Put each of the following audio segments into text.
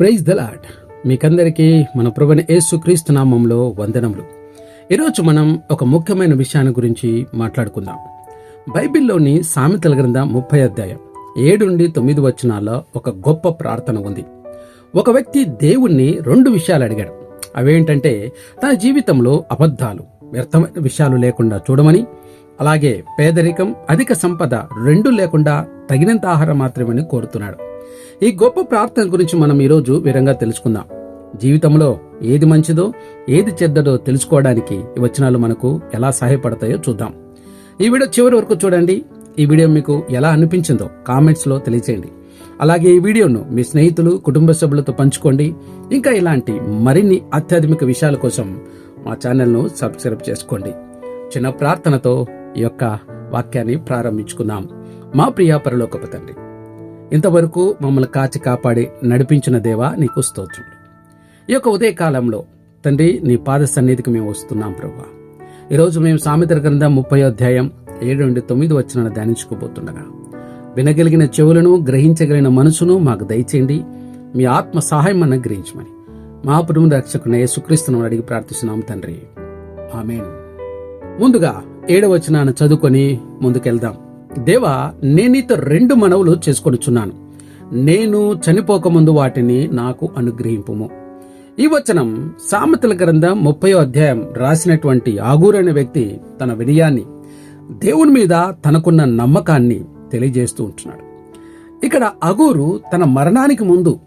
Praise the lord మీకందరికీ మన ప్రభుని యేసుక్రీస్తు నామంలో వందనములు. ఈరోజు మనం ఒక ముఖ్యమైన విషయాన్ని గురించి మాట్లాడుకుందాం. బైబిల్లోని సామెతల గ్రంథం ముప్పై అధ్యాయం ఏడు నుండి తొమ్మిది వచనాల్లో ఒక గొప్ప ప్రార్థన ఉంది. ఒక వ్యక్తి దేవుణ్ణి రెండు విషయాలు అడిగాడు. అవేంటంటే తన జీవితంలో అబద్ధాలు వ్యర్థమైన విషయాలు లేకుండా చూడమని అలాగే పేదరికం అధిక సంపద రెండు లేకుండా తగినంత ఆహారం మాత్రమని కోరుతున్నాడు. ఈ గొప్ప ప్రార్థన గురించి మనం ఈరోజు వివరంగా తెలుసుకుందాం. జీవితంలో ఏది మంచిదో ఏది చెడ్డదో తెలుసుకోవడానికి ఈ వచనాలు మనకు ఎలా సహాయపడతాయో చూద్దాం. ఈ వీడియో చివరి వరకు చూడండి. ఈ వీడియో మీకు ఎలా అనిపించిందో కామెంట్స్లో తెలియచేయండి. అలాగే ఈ వీడియోను మీ స్నేహితులు కుటుంబ సభ్యులతో పంచుకోండి. ఇంకా ఇలాంటి మరిన్ని అత్యాధునిక విషయాల కోసం మా ఛానల్ను సబ్స్క్రైబ్ చేసుకోండి. చిన్న ప్రార్థనతో ఈ యొక్క వాక్యాన్ని ప్రారంభించుకుందాం. మా ప్రియ పరలోకపు తండ్రి ఇంతవరకు మమ్మల్ని కాచి కాపాడి నడిపించిన దేవా నీకు స్తోత్రుడు ఈ యొక్క ఉదయకాలంలో తండ్రి నీ పాద సన్నిధికి మేము వస్తున్నాం ప్రభా. ఈరోజు మేము సామెతల గ్రంథం ముప్పై అధ్యాయం ఏడు నుండి తొమ్మిది వచ్చిన ధ్యానించుకోబోతుండగా వినగలిగిన చెవులను గ్రహించగలిగిన మనసును మాకు దయచేయండి. మీ ఆత్మ సహాయం అనుగ్రహించమని మా కుటుంబ రక్షకుని యేసుక్రీస్తును అడిగి ప్రార్థిస్తున్నాం తండ్రి. ఆమెన్. ముందుగా ఏడవచనాన్ని చదువుకొని ముందుకెళ్దాం. దేవా నేను రెండు మనవులు చేసుకొనుచున్నాను. నేను చనిపోకముందు వాటిని నాకు అనుగ్రహింపుము. ఈ వచనం సామెతల గ్రంథం ముప్పై అధ్యాయం రాసినటువంటి ఆగూరైన వ్యక్తి తన వినయాన్ని దేవుని మీద తనకున్న నమ్మకాన్ని తెలియజేస్తూ ఉంటున్నాడు. ఇక్కడ అగూరు తన మరణానికి ముందు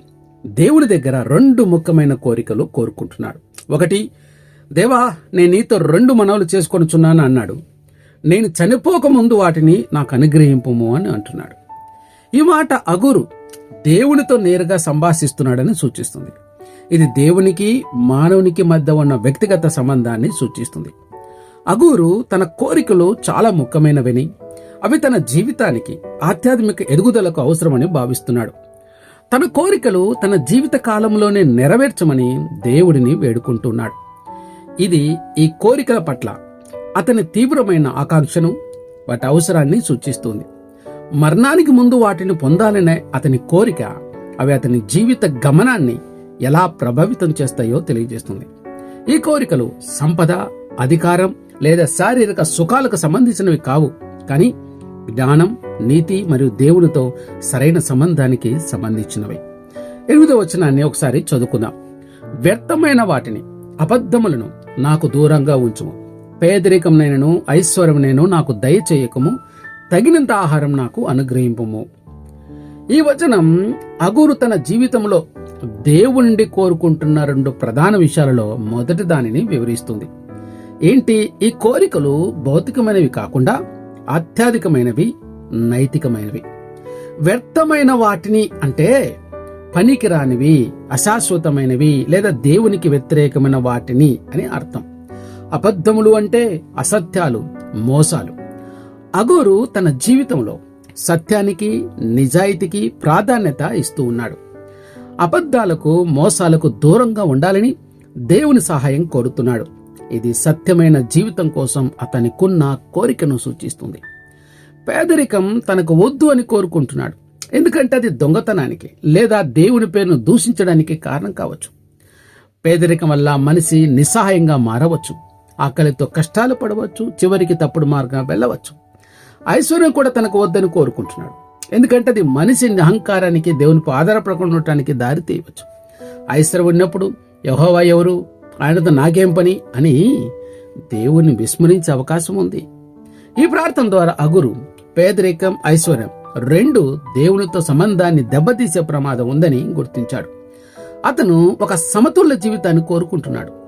దేవుని దగ్గర రెండు ముఖ్యమైన కోరికలు కోరుకుంటున్నాడు. ఒకటి దేవా నేను నీతో రెండు మనవులు చేసుకొనుచున్నాను అన్నాడు. నేను చనిపోకముందు వాటిని నాకు అనుగ్రహింపుము అని అంటున్నాడు. ఈ మాట అగురు దేవునితో నేరుగా సంభాషిస్తున్నాడని సూచిస్తుంది. ఇది దేవునికి మానవునికి మధ్య ఉన్న వ్యక్తిగత సంబంధాన్ని సూచిస్తుంది. అగూరు తన కోరికలు చాలా ముఖ్యమైనవని అవి తన జీవితానికి ఆధ్యాత్మిక ఎదుగుదలకు అవసరమని భావిస్తున్నాడు. తన కోరికలు తన జీవిత కాలంలోనే నెరవేర్చమని దేవుడిని వేడుకుంటున్నాడు. ఇది ఈ కోరికల పట్ల అతని తీవ్రమైన ఆకాంక్షను వాటి అవసరాన్ని సూచిస్తుంది. మరణానికి ముందు వాటిని పొందాలనే అతని కోరిక అవి అతని జీవిత గమనాన్ని ఎలా ప్రభావితం చేస్తాయో తెలియజేస్తుంది. ఈ కోరికలు సంపద అధికారం లేదా శారీరక సుఖాలకు సంబంధించినవి కావు. కానీ జ్ఞానం నీతి మరియు దేవునితో సరైన సంబంధానికి సంబంధించినవి. ఎనిమిదో వచనాన్ని ఒకసారి చదువుకుందాం. వ్యర్థమైన వాటిని అబద్ధములను నాకు దూరంగా ఉంచుము. పేదరికంనైనను ఐశ్వర్యమునైను నాకు దయచేయకము. తగినంత ఆహారం నాకు అనుగ్రహింపము. ఈ వచనం అగురు తన జీవితంలో దేవుణ్ణి కోరుకుంటున్న రెండు ప్రధాన విషయాలలో మొదటి దానిని వివరిస్తుంది. ఏంటి? ఈ కోరికలు భౌతికమైనవి కాకుండా ఆధ్యాత్మికమైనవి నైతికమైనవి. వ్యర్థమైన వాటిని అంటే పనికిరానివి అశాశ్వతమైనవి లేదా దేవునికి వ్యతిరేకమైన వాటిని అని అర్థం. అబద్ధములు అంటే అసత్యాలు మోసాలు. అగోరు తన జీవితంలో సత్యానికి నిజాయితీకి ప్రాధాన్యత ఇస్తూ ఉన్నాడు. అబద్ధాలకు మోసాలకు దూరంగా ఉండాలని దేవుని సహాయం కోరుతున్నాడు. ఇది సత్యమైన జీవితం కోసం అతనికున్న కోరికను సూచిస్తుంది. పేదరికం తనకు వద్దు అని కోరుకుంటున్నాడు. ఎందుకంటే అది దొంగతనానికి లేదా దేవుని పేరును దూషించడానికి కారణం కావచ్చు. పేదరికం వల్ల మనిషి నిస్సహాయంగా మారవచ్చు. ఆకలితో కష్టాలు పడవచ్చు చివరికి తప్పుడు మార్గం వెళ్ళవచ్చు. ఐశ్వర్యం కూడా తనకు వద్దని కోరుకుంటున్నాడు. ఎందుకంటే అది మనిషి అహంకారానికి దేవునిపై ఆధారపడకుండా ఉండటానికి దారి తీయవచ్చు. ఐశ్వర్యం ఉన్నప్పుడు యహోవా ఎవరు? ఆయనతో నాకేం పని? అని దేవుని విస్మరించే అవకాశం ఉంది. ఈ ప్రార్థన ద్వారా అగురు పేదరికం ఐశ్వర్యం రెండు దేవునితో సంబంధాన్ని దెబ్బతీసే ప్రమాదం ఉందని గుర్తించాడు. అతను ఒక సమతుల్య జీవితాన్ని కోరుకుంటున్నాడు.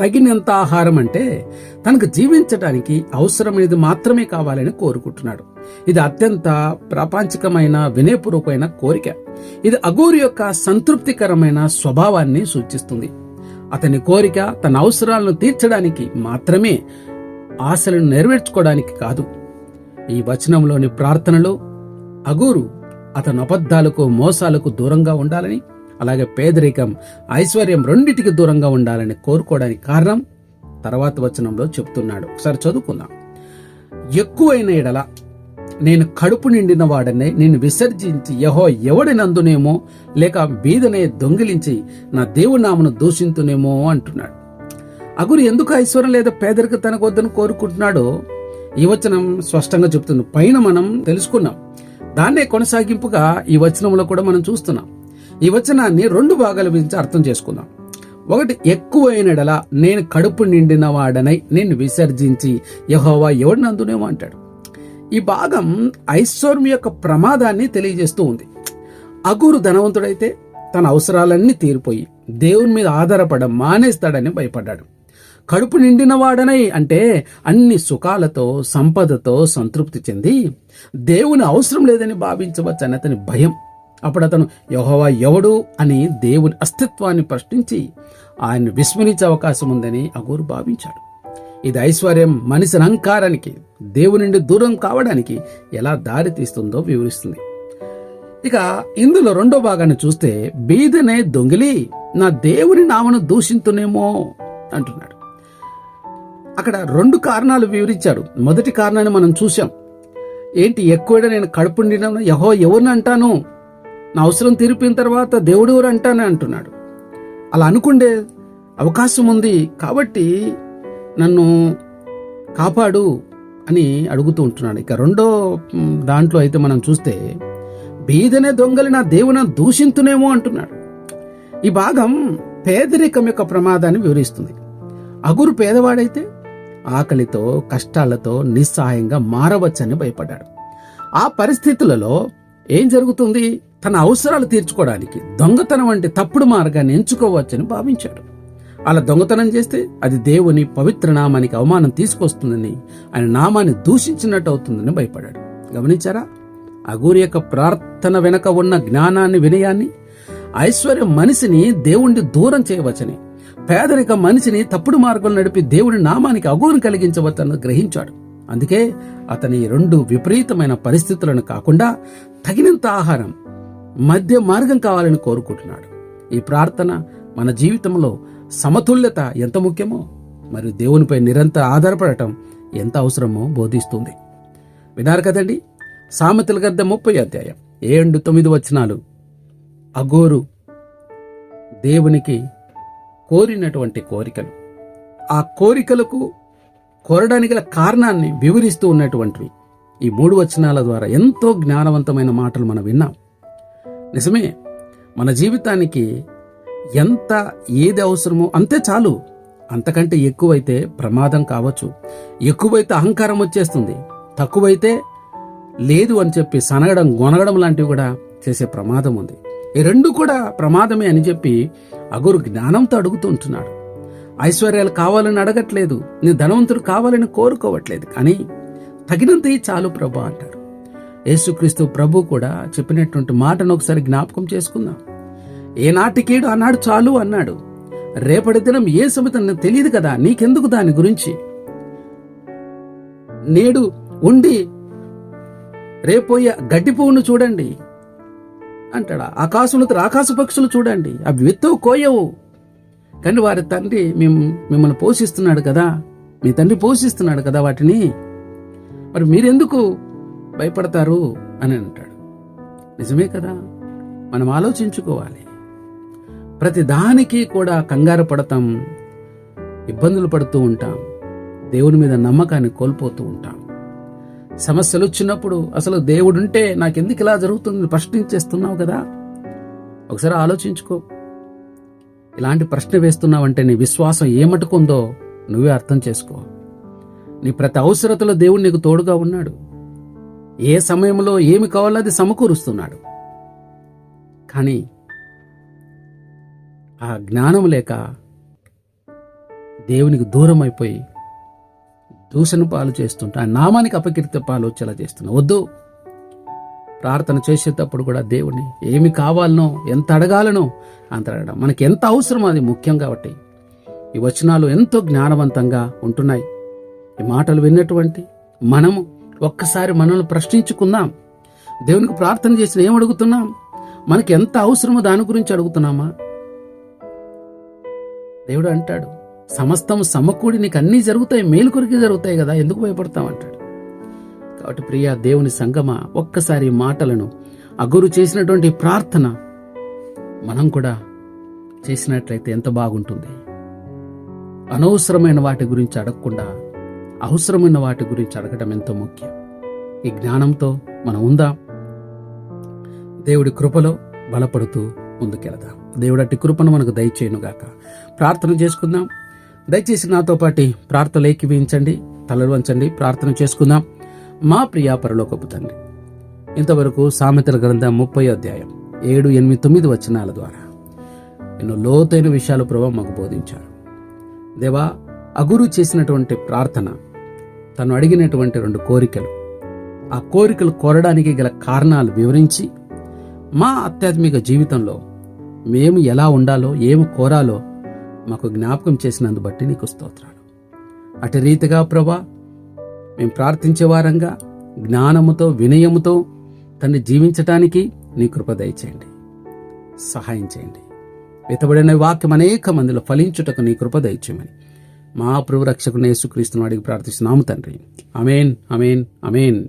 తగినంత ఆహారం అంటే తనకు జీవించడానికి అవసరమైనది మాత్రమే కావాలని కోరుకుంటున్నాడు. ఇది అత్యంత ప్రాపంచికమైన వినయపూర్వకమైన కోరిక. ఇది అగోరు యొక్క సంతృప్తికరమైన స్వభావాన్ని సూచిస్తుంది. అతని కోరిక తన అవసరాలను తీర్చడానికి మాత్రమే ఆశలను నెరవేర్చుకోవడానికి కాదు. ఈ వచనంలోని ప్రార్థనలో అగూరు అతను అబద్ధాలకు మోసాలకు దూరంగా ఉండాలని అలాగే పేదరికం ఐశ్వర్యం రెండిటికి దూరంగా ఉండాలని కోరుకోవడానికి కారణం తర్వాత వచనంలో చెప్తున్నాడు. ఒకసారి చదువుకుందాం. ఎక్కువైన ఎడల నేను కడుపు నిండిన వాడనే నేను విసర్జించి యహో ఎవడినందునేమో లేక బీదనే దొంగిలించి నా దేవునామను దూషింతునేమో అంటున్నాడు. అగురు ఎందుకు ఐశ్వర్యం లేదా పేదరిక తనకు వద్దని కోరుకుంటున్నాడో ఈ వచనం స్పష్టంగా చెప్తుంది. పైన మనం తెలుసుకున్నాం. దాన్నే కొనసాగింపుగా ఈ వచనంలో కూడా మనం చూస్తున్నాం. ఈ వచనాన్ని రెండు భాగాల గురించి అర్థం చేసుకుందాం. ఒకటి ఎక్కువైనడల నేను కడుపు నిండిన వాడనై నేను విసర్జించి యహోవా ఎవడినందునేమో అంటాడు. ఈ భాగం ఐశ్వర్యం యొక్క ప్రమాదాన్ని తెలియజేస్తూ ఉంది. అగురు ధనవంతుడైతే తన అవసరాలన్నీ తీరిపోయి దేవుని మీద ఆధారపడ మానేస్తాడని భయపడ్డాడు. కడుపు నిండిన వాడనై అంటే అన్ని సుఖాలతో సంపదతో సంతృప్తి చెంది దేవుని అవసరం లేదని భావించవచ్చని అతని భయం. అప్పుడు అతను యహోవా ఎవడు అని దేవుని అస్తిత్వాన్ని ప్రశ్నించి ఆయన విస్మరించే అవకాశం ఉందని అగూరు భావించాడు. ఇది ఐశ్వర్యం మనిషి అహంకారానికి దేవుని నుండి దూరం కావడానికి ఎలా దారి తీస్తుందో వివరిస్తుంది. ఇక ఇందులో రెండో భాగాన్ని చూస్తే బీదనే దొంగిలి నా దేవుని నామను దూషింతునేమో అంటున్నాడు. అక్కడ రెండు కారణాలు వివరించాడు. మొదటి కారణాన్ని మనం చూసాం ఏంటి ఎక్కువ నేను కడుపు నిండిన యహో ఎవరిని అంటాను? నా అవసరం తీరిపోయిన తర్వాత దేవుడు ఎవరు అంటానే అంటున్నాడు. అలా అనుకుండే అవకాశం ఉంది కాబట్టి నన్ను కాపాడు అని అడుగుతూ ఉంటున్నాడు. ఇక రెండో దాంట్లో అయితే మనం చూస్తే బీదనే దొంగలి నా దేవున దూషింతునేమో అంటున్నాడు. ఈ భాగం పేదరికం యొక్క ప్రమాదాన్ని వివరిస్తుంది. అగురు పేదవాడైతే ఆకలితో కష్టాలతో నిస్సహాయంగా మారవచ్చని భయపడ్డాడు. ఆ పరిస్థితులలో ఏం జరుగుతుంది? తన అవసరాలు తీర్చుకోవడానికి దొంగతనం వంటి తప్పుడు మార్గాన్ని ఎంచుకోవచ్చని భావించాడు. అలా దొంగతనం చేస్తే అది దేవుని పవిత్ర నామానికి అవమానం తీసుకొస్తుందని ఆయన నామాన్ని దూషించినట్టు అవుతుందని భయపడాడు. గమనించారా? అగూరి యొక్క ప్రార్థన వెనక ఉన్న జ్ఞానాన్ని వినయాన్ని ఐశ్వర్యం మనిషిని దేవుణ్ణి దూరం చేయవచ్చని పేదరిక మనిషిని తప్పుడు మార్గం నడిపి దేవుని నామానికి అగూరు కలిగించవచ్చని గ్రహించాడు. అందుకే అతని రెండు విపరీతమైన పరిస్థితులను కాకుండా తగినంత ఆహారం మధ్య మార్గం కావాలని కోరుకుంటున్నాడు. ఈ ప్రార్థన మన జీవితంలో సమతుల్యత ఎంత ముఖ్యమో మరియు దేవునిపై నిరంతర ఆధారపడటం ఎంత అవసరమో బోధిస్తుంది. వినారు కదండి? సామెతల గద్ద ముప్పై అధ్యాయం ఏడు తొమ్మిది వచనాలు. అగోరు దేవునికి కోరినటువంటి కోరికలు. ఆ కోరికలకు కోరడానికి గల కారణాన్ని వివరిస్తూ ఉన్నటువంటివి. ఈ మూడు వచనాల ద్వారా ఎంతో జ్ఞానవంతమైన మాటలు మనం విన్నాం. నిజమే. మన జీవితానికి ఎంత ఏది అవసరమో అంతే చాలు. అంతకంటే ఎక్కువైతే ప్రమాదం కావచ్చు. ఎక్కువైతే అహంకారం వచ్చేస్తుంది. తక్కువైతే లేదు అని చెప్పి సనగడం గొనగడం లాంటివి కూడా చేసే ప్రమాదం ఉంది. ఈ రెండు కూడా ప్రమాదమే అని చెప్పి అగురు జ్ఞానంతో అడుగుతూ ఉంటున్నాడు ఐశ్వర్యాలు కావాలని అడగట్లేదు. నీ ధనవంతుడు కావాలని కోరుకోవట్లేదు. కానీ తగినంత చాలు ప్రభా అంటాడు యేసుక్రీస్తు ప్రభు కూడా చెప్పినటువంటి మాటను ఒకసారి జ్ఞాపకం చేసుకుందాం. ఏనాటికేడు అన్నాడు చాలు అన్నాడు. రేపటి దినం ఏ సమతం తెలియదు కదా నీకెందుకు దాని గురించి? నేడు ఉండి రేపోయే గడ్డి పువ్వును చూడండి అంటాడా. ఆకాశంలో ఆకాశ పక్షులు చూడండి అవి విత్తవు కోయవు. కానీ వారి తండ్రి మేము మిమ్మల్ని పోషిస్తున్నాడు కదా మీ తండ్రి పోషిస్తున్నాడు కదా వాటిని. మరి మీరెందుకు భయపడతారు అని అంటాడు. నిజమే కదా? మనం ఆలోచించుకోవాలి. ప్రతి దానికి కూడా కంగారు పడతాం ఇబ్బందులు పడుతూ ఉంటాం దేవుని మీద నమ్మకాన్ని కోల్పోతూ ఉంటాం. సమస్యలు వచ్చినప్పుడు అసలు దేవుడుంటే నాకెందుకు ఇలా జరుగుతుంది? ప్రశ్నించేస్తున్నావు కదా? ఒకసారి ఆలోచించుకో. ఇలాంటి ప్రశ్న వేస్తున్నావంటే నీ విశ్వాసం ఏమటుకుందో నువ్వే అర్థం చేసుకో. నీ ప్రతి అవసరతలో దేవుడు నీకు తోడుగా ఉన్నాడు. ఏ సమయంలో ఏమి కావాలో అది సమకూరుస్తున్నాడు. కానీ ఆ జ్ఞానం లేక దేవునికి దూరం అయిపోయి దూషణ పాలు చేస్తుంటా ఆ నామానికి అపకీర్తి పాలు వచ్చేలా చేస్తున్నా. వద్దు. ప్రార్థన చేసేటప్పుడు కూడా దేవుని ఏమి కావాలనో ఎంత అడగాలనో అంత అడగడం. మనకి ఎంత అవసరమో అది ముఖ్యం కాబట్టి ఈ వచనాలు ఎంతో జ్ఞానవంతంగా ఉంటున్నాయి. ఈ మాటలు విన్నటువంటి మనము ఒక్కసారి మనల్ని ప్రశ్నించుకుందాం. దేవునికి ప్రార్థన చేసిన ఏం అడుగుతున్నాం? మనకి ఎంత అవసరమో దాని గురించి అడుగుతున్నామా? దేవుడు అంటాడు సమస్తం సమకూడి నీకు అన్నీ జరుగుతాయి మేలు కొరికి జరుగుతాయి కదా ఎందుకు భయపడతాం అంటాడు. కాబట్టి ప్రియ దేవుని సంగమ ఒక్కసారి మాటలను అగురు చేసినటువంటి ప్రార్థన మనం కూడా చేసినట్లయితే ఎంత బాగుంటుంది. అనవసరమైన వాటి గురించి అడగకుండా అవసరమైన వాటి గురించి అడగటం ఎంతో ముఖ్యం. ఈ జ్ఞానంతో మనం ఉందా. దేవుడి కృపలో బలపడుతూ ముందుకెళదాం. దేవుడు అట్టి కృపను మనకు దయచేయనుగాక. ప్రార్థన చేసుకుందాం. దయచేసి నాతో పాటి ప్రార్థనలు ఏకీవించండి తలలు వంచండి. ప్రార్థన చేసుకుందాం. మా ప్రియా పరలోకపు తండ్రి ఇంతవరకు సామెతల గ్రంథం ముప్పై అధ్యాయం ఏడు ఎనిమిది తొమ్మిది వచనాల ద్వారా ఎన్నో లోతైన విషయాలు ప్రభావ మాకు బోధించారు. దేవా అగురు చేసినటువంటి ప్రార్థన తను అడిగినటువంటి రెండు కోరికలు. ఆ కోరికలు కోరడానికి గల కారణాలు వివరించి మా ఆధ్యాత్మిక జీవితంలో మేము ఎలా ఉండాలో ఏమి కోరాలో మాకు జ్ఞాపకం చేసినందు బట్టి నీకు స్తోత్రాలు. అటు రీతిగా ప్రభా మేము ప్రార్థించే వారంగా జ్ఞానముతో వినయముతో తన్ని జీవించటానికి నీ కృప దయచేయండి. సహాయం చేయండి. వెతబడిన వాక్యం అనేక మందిలో ఫలించుటకు నీ కృప దయచేయమని మా ప్రభు రక్షకుని యేసుక్రీస్తును అడిగి ప్రార్థిస్తున్నాము తండ్రి. అమేన్ అమేన్ అమేన్